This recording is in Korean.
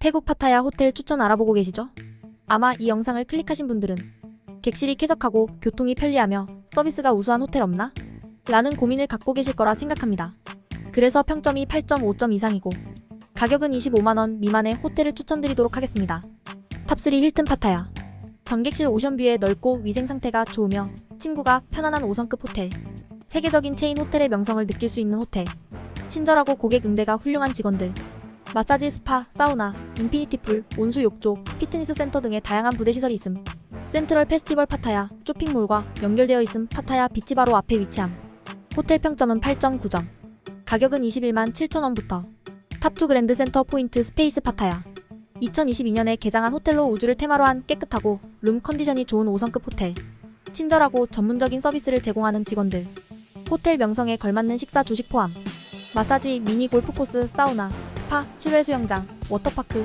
태국 파타야 호텔 추천 알아보고 계시죠? 아마 이 영상을 클릭하신 분들은 객실이 쾌적하고 교통이 편리하며 서비스가 우수한 호텔 없나? 라는 고민을 갖고 계실 거라 생각합니다. 그래서 평점이 8.5점 이상이고 가격은 25만원 미만의 호텔을 추천드리도록 하겠습니다. 탑3 힐튼 파타야 전객실 오션뷰에 넓고 위생 상태가 좋으며 친구가 편안한 5성급 호텔 세계적인 체인 호텔의 명성을 느낄 수 있는 호텔 친절하고 고객 응대가 훌륭한 직원들 마사지 스파, 사우나, 인피니티 풀, 온수 욕조, 피트니스 센터 등의 다양한 부대 시설이 있음. 센트럴 페스티벌 파타야, 쇼핑몰과 연결되어 있음 파타야 비치 바로 앞에 위치함. 호텔 평점은 8.9점. 가격은 21만 7천원부터. 탑2 그랜드 센터 포인트 스페이스 파타야. 2022년에 개장한 호텔로 우주를 테마로 한 깨끗하고 룸 컨디션이 좋은 5성급 호텔. 친절하고 전문적인 서비스를 제공하는 직원들. 호텔 명성에 걸맞는 식사 조식 포함. 마사지, 미니 골프 코스, 사우나, 스파, 실외 수영장, 워터파크,